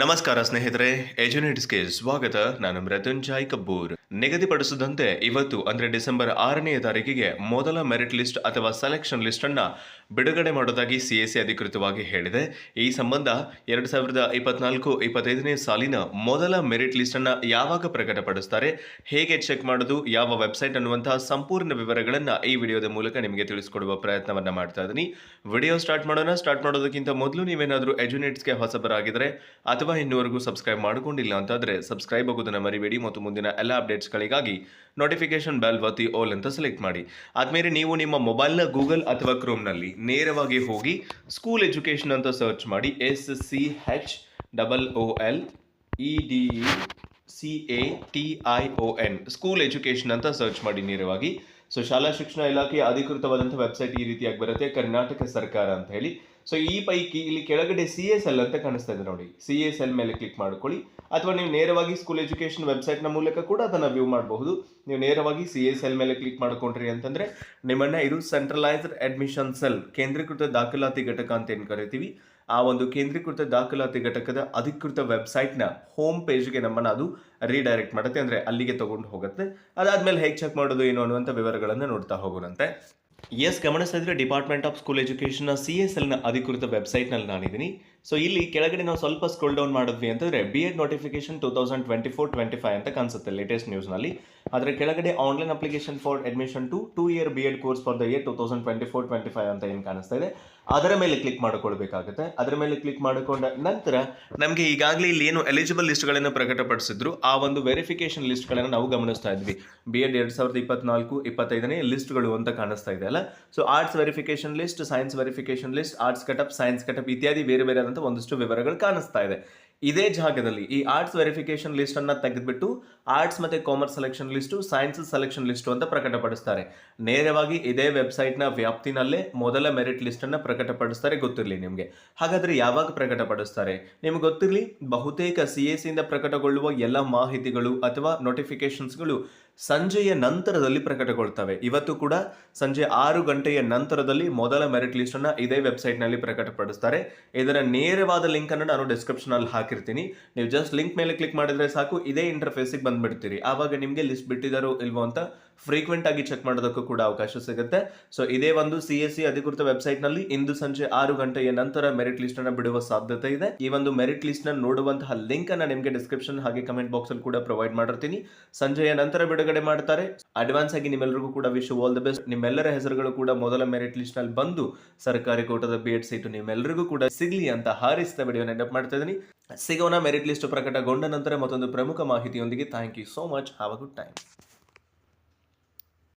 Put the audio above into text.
ನಮಸ್ಕಾರ ಸ್ನೇಹಿತರೆ ಎಜುನೇಟ್ಸ್ಗೆ ಸ್ವಾಗತ. ನಾನು ಮೃತ್ಯುಂಜಯ್ ಕಬ್ಬೂರ್. ನಿಗದಿಪಡಿಸದಂತೆ ಇವತ್ತು, ಅಂದರೆ ಡಿಸೆಂಬರ್ ಆರನೆಯ ತಾರೀಕಿಗೆ ಮೊದಲ ಮೆರಿಟ್ ಲಿಸ್ಟ್ ಅಥವಾ ಸೆಲೆಕ್ಷನ್ ಲಿಸ್ಟ್ ಅನ್ನ ಬಿಡುಗಡೆ ಮಾಡೋದಾಗಿ ಸಿಎಸ್ಸಿ ಅಧಿಕೃತವಾಗಿ ಹೇಳಿದೆ. ಈ ಸಂಬಂಧ ಎರಡು ಸಾವಿರದ ಇಪ್ಪತ್ನಾಲ್ಕು ಇಪ್ಪತ್ತೈದನೇ ಸಾಲಿನ ಮೊದಲ ಮೆರಿಟ್ ಲಿಸ್ಟ್ ಅನ್ನ ಯಾವಾಗ ಪ್ರಕಟಪಡಿಸ್ತಾರೆ, ಹೇಗೆ ಚೆಕ್ ಮಾಡೋದು, ಯಾವ ವೆಬ್ಸೈಟ್ ಅನ್ನುವಂತಹ ಸಂಪೂರ್ಣ ವಿವರಗಳನ್ನ ಈ ವಿಡಿಯೋದ ಮೂಲಕ ನಿಮಗೆ ತಿಳಿಸಿಕೊಡುವ ಪ್ರಯತ್ನವನ್ನ ಮಾಡ್ತಾ ಇದ್ದೀನಿ ವಿಡಿಯೋ ಸ್ಟಾರ್ಟ್ ಮಾಡೋಣ. ಸ್ಟಾರ್ಟ್ ಮಾಡೋದಕ್ಕಿಂತ ಮೊದಲು ನೀವೇನಾದರೂ ಎಜುನೇಟ್ಸ್ಗೆ ಹೊಸಬರಾಗಿದ್ರೆ, ಅಥವಾ ಇನ್ನೂವರೆಗೂ ಸಬ್ಸ್ಕ್ರೈಬ್ ಮಾಡಿಕೊಂಡಿಲ್ಲ ಅಂತಾದರೆ ಸಬ್ಸ್ಕ್ರೈಬ್ ಆಗೋದನ್ನು ಮರಿಬೇಡಿ ಮತ್ತು ಮುಂದಿನ ಎಲ್ಲ ಅಪ್ಡೇಟ್ಸ್ಗಳಿಗಾಗಿ ನೋಟಿಫಿಕೇಶನ್ ಬೆಲ್ ಒತ್ತಿ ಓಲ್ ಅಂತ ಸೆಲೆಕ್ಟ್ ಮಾಡಿ. ಆದಮೇಲೆ ನೀವು ನಿಮ್ಮ ಮೊಬೈಲ್ನ ಗೂಗಲ್ ಅಥವಾ ಕ್ರೋಮ್ನಲ್ಲಿ ನೇರವಾಗಿ ಹೋಗಿ ಸ್ಕೂಲ್ ಎಜುಕೇಷನ್ ಅಂತ ಸರ್ಚ್ ಮಾಡಿ S C H double O L E D C A T I O N school education ಅಂತ ಸರ್ಚ್ ಮಾಡಿ ನೇರವಾಗಿ. ಸೊ ಶಾಲಾ ಶಿಕ್ಷಣ ಇಲಾಖೆಯ ಅಧಿಕೃತವಾದಂಥ ವೆಬ್ಸೈಟ್ ಈ ರೀತಿಯಾಗಿ ಬರುತ್ತೆ, ಕರ್ನಾಟಕ ಸರ್ಕಾರ ಅಂತ ಹೇಳಿ. ಸೊ ಈ ಪೈಕಿ ಇಲ್ಲಿ ಕೆಳಗಡೆ ಸಿ ಎಸ್ ಎಲ್ ಅಂತ ಕಾಣಿಸ್ತಾ ಇದೆ ನೋಡಿ. ಸಿ ಎಸ್ ಎಲ್ ಮೇಲೆ ಕ್ಲಿಕ್ ಮಾಡ್ಕೊಳ್ಳಿ. ಅಥವಾ ನೀವು ನೇರವಾಗಿ ಸ್ಕೂಲ್ ಎಜುಕೇಷನ್ ವೆಬ್ಸೈಟ್ನ ಮೂಲಕ ಕೂಡ ಅದನ್ನು ವ್ಯೂ ಮಾಡಬಹುದು. ನೀವು ನೇರವಾಗಿ ಸಿ ಎಸ್ ಎಲ್ ಮೇಲೆ ಕ್ಲಿಕ್ ಮಾಡ್ಕೊಂಡ್ರಿ ಅಂತಂದ್ರೆ ನಿಮ್ಮನ್ನ ಇದು ಸೆಂಟ್ರಲೈಸ್ಡ್ ಅಡ್ಮಿಷನ್ ಸೆಲ್ ಕೇಂದ್ರೀಕೃತ ದಾಖಲಾತಿ ಘಟಕ ಅಂತ ಏನು ಕರಿತೀವಿ? ಆ ಒಂದು ಕೇಂದ್ರೀಕೃತ ದಾಖಲಾತಿ ಘಟಕದ ಅಧಿಕೃತ ವೆಬ್ಸೈಟ್ನ ಹೋಮ್ ಪೇಜ್ಗೆ ನಮ್ಮನ್ನು ಅದು ರೀಡೈರೆಕ್ಟ್ ಮಾಡುತ್ತೆ. ಅಂದರೆ ಅಲ್ಲಿಗೆ ತಗೊಂಡು ಹೋಗುತ್ತೆ. ಅದಾದಮೇಲೆ ಹೇಗೆ ಚೆಕ್ ಮಾಡೋದು, ಏನು ಅನ್ನುವಂಥ ವಿವರಗಳನ್ನು ನೋಡ್ತಾ ಹೋಗೋಣಂತೆ. ಎಸ್, ಗಮನಿಸ್ತಾ ಇದ್ರೆ ಡಿಪಾರ್ಟ್ಮೆಂಟ್ ಆಫ್ ಸ್ಕೂಲ್ ಎಜುಕೇಷನ್ನ ಸಿ ಎಸ್ ಎಲ್ನ ಅಧಿಕೃತ ವೆಬ್ಸೈಟ್ನಲ್ಲಿ ನಾನಿದ್ದೀನಿ. ಸೊ ಇಲ್ಲಿ ಕೆಳಗಡೆ ನಾವು ಸ್ವಲ್ಪ ಸ್ಕ್ರೋಲ್ ಡೌನ್ ಮಾಡಿದ್ವಿ ಅಂತಂದ್ರೆ B Ed notification two thousand twenty four twenty five ಅಂತ ಕಾಣಿಸುತ್ತೆ ಲೇಟೆಸ್ಟ್ ನ್ಯೂಸ್ನಲ್ಲಿ ಅದರ ಕೆಳಗಡೆ online application for admission to two year B Ed course for the year two thousand twenty four twenty five ಅಂತ ಏನು ಕಾಣಿಸ್ತಾ ಇದೆ. ಅದರ ಮೇಲೆ ಕ್ಲಿಕ್ ಮಾಡಿಕೊಳ್ಬೇಕಾಗುತ್ತೆ. ಅದರ ಮೇಲೆ ಕ್ಲಿಕ್ ಮಾಡಿಕೊಂಡ ನಂತರ ನಮಗೆ ಈಗಾಗಲೇ ಇಲ್ಲಿ ಏನು ಎಲಿಜಿಬಲ್ ಲಿಸ್ಟ್ಗಳನ್ನು ಪ್ರಕಟಪಡಿಸಿದ್ರು. ಆ ಒಂದು ವೆರಿಫಿಕೇಶನ್ ಲಿಸ್ಟ್ಗಳನ್ನು ನಾವು ಗಮನಿಸ್ತಾ ಇದ್ವಿ. ಬಿ ಎಡ್ ಎರಡು ಸಾವಿರದ ಇಪ್ಪತ್ನಾಲ್ಕು, ಇಪ್ಪತ್ತೈದನೇ ಲಿಸ್ಟ್ಗಳು ಅಂತ ಕಾಣಿಸ್ತಾ ಇದೆ ಅಲ್ಲ. So arts verification list science verification list arts cutoff science cutoff ಇತ್ಯಾದಿ ಬೇರೆ ಬೇರೆ ಒಂದಷ್ಟು ವಿವರಗಳು ಕಾಣಿಸ್ತಾ ಇದೆ. ಇದೇ ಜಾಗದಲ್ಲಿ ಈ ಆರ್ಟ್ಸ್ ವೆರಿಫಿಕೇಶನ್ ಲಿಸ್ಟ್ ಅನ್ನ ತೆಗೆದ್ಬಿಟ್ಟು ಆರ್ಟ್ಸ್ ಮತ್ತೆ commerce selection list science selection list ಅಂತ ಪ್ರಕಟಪಡಿಸ್ತಾರೆ. ನೇರವಾಗಿ ಇದೇ ವೆಬ್ಸೈಟ್ನ ವ್ಯಾಪ್ತಿನಲ್ಲೇ ಮೊದಲ ಮೆರಿಟ್ ಲಿಸ್ಟ್ ಅನ್ನ ಪ್ರಕಟಪಡಿಸ್ತಾರೆ ಗೊತ್ತಿರಲಿ ನಿಮಗೆ. ಹಾಗಾದ್ರೆ ಯಾವಾಗ ಪ್ರಕಟಪಡಿಸ್ತಾರೆ? ನಿಮ್ಗೆ ಗೊತ್ತಿರಲಿ, ಬಹುತೇಕ ಸಿ ಎಸ್ ಇಂದ ಪ್ರಕಟಗೊಳ್ಳುವ ಎಲ್ಲ ಮಾಹಿತಿಗಳು ಅಥವಾ ನೋಟಿಫಿಕೇಶನ್ಸ್ಗಳು ಸಂಜೆಯ ನಂತರದಲ್ಲಿ ಪ್ರಕಟಗೊಳ್ತವೆ. ಇವತ್ತು ಕೂಡ ಸಂಜೆ ಆರು ಗಂಟೆಯ ನಂತರದಲ್ಲಿ ಮೊದಲ ಮೆರಿಟ್ ಲಿಸ್ಟ್ ಅನ್ನ ಇದೇ ವೆಬ್ಸೈಟ್ನಲ್ಲಿ ಪ್ರಕಟಪಡಿಸ್ತಾರೆ. ಇದರ ನೇರವಾದ ಲಿಂಕ್ ಅನ್ನು ನಾನು ಡಿಸ್ಕ್ರಿಪ್ಷನ್ ಅಲ್ಲಿ ಹಾಕಿರ್ತೀನಿ. ನೀವು ಜಸ್ಟ್ ಲಿಂಕ್ ಮೇಲೆ ಕ್ಲಿಕ್ ಮಾಡಿದ್ರೆ ಸಾಕು. ಇದೇ ಇಂಟರ್ಫೇಸಿಗೆ ಬಂದ್ಬಿಡ್ತೀರಿ. ಆವಾಗ ನಿಮಗೆ ಲಿಸ್ಟ್ ಬಿಟ್ಟಿದ್ದಾರೋ ಇಲ್ವೋ ಅಂತ ಫ್ರೀಕ್ವೆಂಟ್ ಆಗಿ ಚೆಕ್ ಮಾಡೋದಕ್ಕೂ ಕೂಡ ಅವಕಾಶ ಸಿಗುತ್ತೆ. ಸೊ ಇದೇ ಒಂದು ಸಿ ಎಸ್ ಸಿ ಅಧಿಕೃತ ವೆಬ್ಸೈಟ್ನಲ್ಲಿ ಇಂದು ಸಂಜೆ ಆರು ಗಂಟೆಯ ನಂತರ ಮೆರಿಟ್ ಲಿಸ್ಟ್ ಅನ್ನು ಬಿಡುವ ಸಾಧ್ಯತೆ ಇದೆ. ಈ ಒಂದು ಮೆರಿಟ್ ಲಿಸ್ಟ್ನ ನೋಡುವಂತಹ ಲಿಂಕ್ ಅನ್ನ ನಿಮಗೆ ಡಿಸ್ಕ್ರಿಪ್ಷನ್ ಹಾಗೆ ಕಮೆಂಟ್ ಬಾಕ್ಸ್ ಅಲ್ಲಿ ಕೂಡ ಪ್ರೊವೈಡ್ ಮಾಡಿರ್ತೀನಿ. ಸಂಜೆಯ ನಂತರ ಬಿಡುಗಡೆ ಮಾಡ್ತಾರೆ. ಅಡ್ವಾನ್ಸ್ ಆಗಿ ನಿಮ್ಮೆಲ್ಲರಿಗೂ ಕೂಡ ವಿಶ್ ಆಲ್ ದ ಬೆಸ್ಟ್ ನಿಮ್ಮೆಲ್ಲರ ಹೆಸರುಗಳು ಕೂಡ ಮೊದಲ ಮೆರಿಟ್ ಲಿಸ್ಟ್ನಲ್ಲಿ ಬಂದು ಸರ್ಕಾರಿ ಕೋಟದ ಬಿ ಎಡ್ ಸೀಟು ನಿಮ್ಮೆಲ್ಲರಿಗೂ ಕೂಡ ಸಿಗ್ಲಿ ಅಂತ ಹಾರಿಸಿದ ವಿಡಿಯೋ ನೆನಪು ಮಾಡ್ತಾ ಇದ್ದೀನಿ. ಸಿಗೋಣ ಮೆರಿಟ್ ಲಿಸ್ಟ್ ಪ್ರಕಟಗೊಂಡ ನಂತರ ಮತ್ತೊಂದು ಪ್ರಮುಖ ಮಾಹಿತಿಯೊಂದಿಗೆ. Thank you so much have a good time